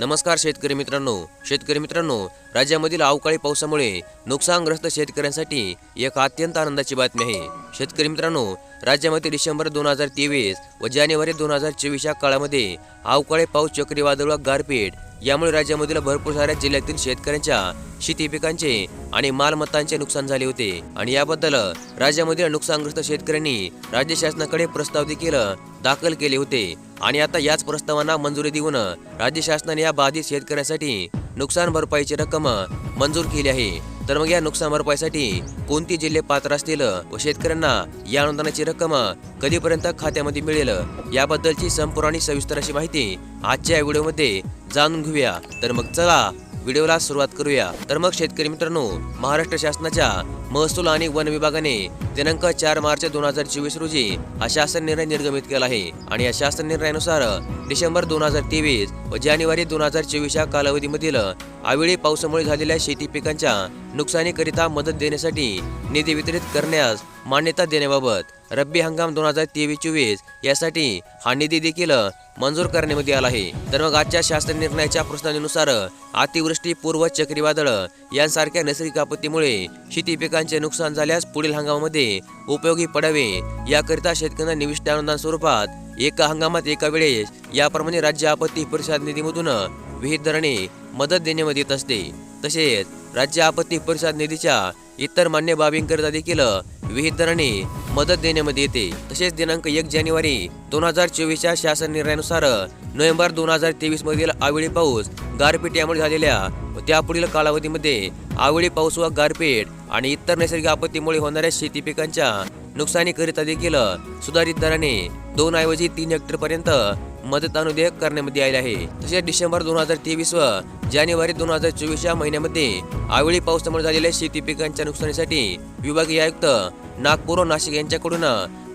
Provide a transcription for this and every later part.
नमस्कार शेतकरी मित्रांनो. शेतकरी मित्रांनो राज्यामधील अवकाळी पावसामुळे नुकसानग्रस्त शेतकऱ्यांसाठी एक अत्यंत आनंदाची बातमी आहे. शेतकरी मित्रांनो राज्यामध्ये डिसेंबर दोन हजार तेवीस व जानेवारी दोन हजार चोवीस या काळामध्ये अवकाळी पाऊस चक्रीवादळ व गारपीट यामुळे राज्यामधील भरपूर साऱ्या जिल्ह्यातील शेतकऱ्यांच्या शेती पिकांचे आणि मालमत्तांचे नुकसान झाले होते. आणि याबद्दल राज्यामधील नुकसानग्रस्त शेतकऱ्यांनी राज्य शासनाकडे प्रस्ताव देखील दाखल केले होते. आणि आता याच प्रस्तावांना मंजुरी देऊन राज्य शासनाने या बाधित शेतकऱ्यांसाठी नुकसान भरपाईची रक्कम मंजूर केली आहे. तर मग या नुकसान भरपाईसाठी कोणती जिल्हे पात्र असतील व शेतकऱ्यांना या अनुदानाची रक्कम कधीपर्यंत खात्यामध्ये मिळेल? याबद्दलची संपूर्ण आणि सविस्तर अशी माहिती आजच्या व्हिडिओमध्ये जाणून घेऊया. तर मग चला व्हिडिओला सुरुवात करूया. तर मग शेतकरी मित्रांनो महाराष्ट्र शासनाच्या महसूल आणि वन विभागाने दिनांक चार मार्च दोन हजार चोवीस रोजी हा शासन निर्णय निर्गमित केला आहे. आणि या शासन निर्णयानुसार डिसेंबर दोन हजार तेवीस व जानेवारी दोन हजार चोवीस या कालावधीमधील आवेळी पावसामुळे झालेल्या शेती पिकांच्या नुकसानीकरिता मदत देण्यासाठी निधी वितरित करण्यास मान्यता देण्याबाबत रब्बी हंगाम दोन हजार तेवीस चोवीस यासाठी हा निधी देखील मंजूर करण्यामध्ये आला आहे. तर मग आजच्या शासन निर्णयाच्या प्रस्तावनेनुसार अतिवृष्टी पूर्व चक्रीवादळ यांसारख्या नैसर्गिक आपत्तीमुळे शेती पिकांचे नुकसान झाल्यास पुढील हंगामामध्ये उपयोगी पडावे. याकरिता शेतकऱ्यांना निविष्ट अनुदान स्वरूपात एका हंगामात एका वेळेस याप्रमाणे राज्य आपत्ती परिषद निधीमधून विहित दराने मदत देण्यामध्ये येत असते. तसेच राज्य आपत्ती परिषद निधीच्या इतर मान्य बाबींकरिता देखील विहित दराने मदत देण्यामध्ये येते. तसेच दिनांक एक जानेवारी दोन हजार चोवीसच्या शासन निर्णयानुसार नोव्हेंबर दोन हजार तेवीस मधील आवेळी पाऊस गारपीट यामुळे झालेल्या व त्यापुढील कालावधीमध्ये आवेळी पाऊस व गारपीट आणि इतर नैसर्गिक आपत्तीमुळे होणाऱ्या शेती पिकांच्या नुकसानीकरिता देखील सुधारित दराने दोन ऐवजी तीन हेक्टर पर्यंत मदत अनुदेय करण्यामध्ये आले आहे. तसेच डिसेंबर दोन हजार तेवीस व जानेवारी दोन हजार चोवीस या महिन्यामध्ये आवेळी पावसामुळे झालेल्या शेती पिकांच्या नुकसानीसाठी विभागीय आयुक्त नागपूर व नाशिक यांच्याकडून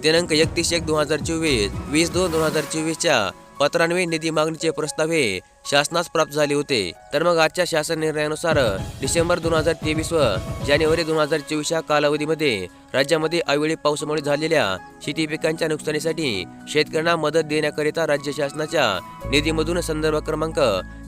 दिनांक एकतीस एक दोन हजार चोवीस वीस दोन दोन हजार चोवीसच्या पत्रान्वये निधी मागणीचे प्रस्ताव हे शासनास प्राप्त झाले होते. तर मग आजच्या शासन निर्णयानुसार डिसेंबर दोन हजार तेवीस व जानेवारी दोन हजार चोवीस या कालावधीमध्ये राज्यामध्ये अवेळी पावसामुळे झालेल्या शेती पिकांच्या नुकसानीसाठी शेतकऱ्यांना मदत देण्याकरिता राज्य शासनाच्या निधीमधून संदर्भ क्रमांक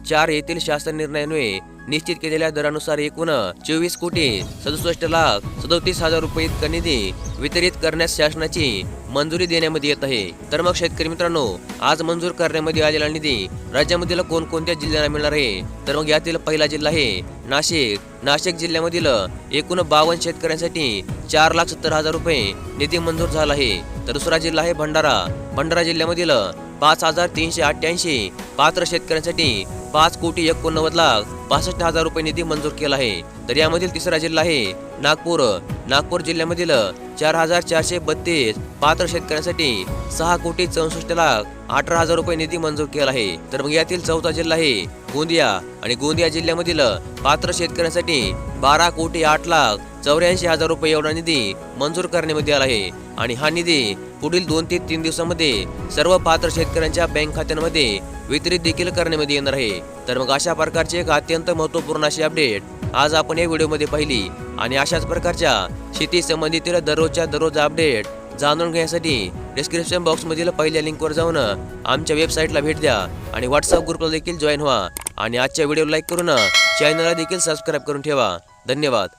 चार येथील शासन निर्णयान्वये निश्चित केलेल्या दरानुसार एकूण चोवीस कोटी सदुसष्ट लाख सदोतीस हजार रुपये इतका निधी वितरित करण्यास शासनाची मंजुरी देण्यामध्ये येत आहे. तर मग शेतकरी मित्रांनो आज मंजूर करण्यामध्ये आलेला निधी राज्यामधील कोणकोणत्या जिल्ह्यांना मिळणार आहे? तर मग यातील पहिला जिल्हा आहे नाशिक. नाशिक जिल्ह्यामधील एकूण बावन्न शेतकऱ्यांसाठी चार लाख सत्तर हजार रुपये निधी मंजूर झाला आहे. तर दुसरा जिल्हा आहे भंडारा. भंडारा जिल्ह्यामधील पाच हजार तीनशे अठ्ठ्याऐंशी पात्र शेतकऱ्यांसाठी पाच कोटी एकोणनव्वद लाख पासष्ट हजार रुपये निधी मंजूर केला आहे. तर यामधील तिसरा जिल्हा आहे नागपूर. नागपूर जिल्ह्यामधील चार हजार चारशे बत्तीस पात्र शेतकऱ्यांसाठी सहा कोटी चौसष्ट लाख अठरा हजार रुपये निधी मंजूर केला आहे. तर मग यातील चौथा जिल्हा आहे गोंदिया आणि गोंदिया जिल्ह्यामधील पात्र शेतकऱ्यांसाठी बारा कोटी आठ लाख चौऱ्याऐंशी हजार रुपये एवढा निधी मंजूर करण्यामध्ये आला आहे. आणि हा निधी पुढील दोन ते तीन दिवसामध्ये सर्व पात्र शेतकऱ्यांच्या बँक खात्यांमध्ये वितरित देखील करण्यामध्ये येणार आहे. तर मग अशा प्रकारची एक अत्यंत महत्त्वपूर्ण अशी अपडेट आज आपण या व्हिडिओमध्ये पाहिली. आणि अशाच प्रकारच्या शेती संबंधितील दररोजच्या दररोज अपडेट जाणून घेण्यासाठी डिस्क्रिप्शन बॉक्समधील पहिल्या लिंकवर जाऊन आमच्या वेबसाईटला भेट द्या आणि व्हॉट्सअप ग्रुपला देखील जॉईन व्हा. आणि आजच्या व्हिडिओ लाईक करून चॅनलला देखील सबस्क्राईब करून ठेवा. धन्यवाद.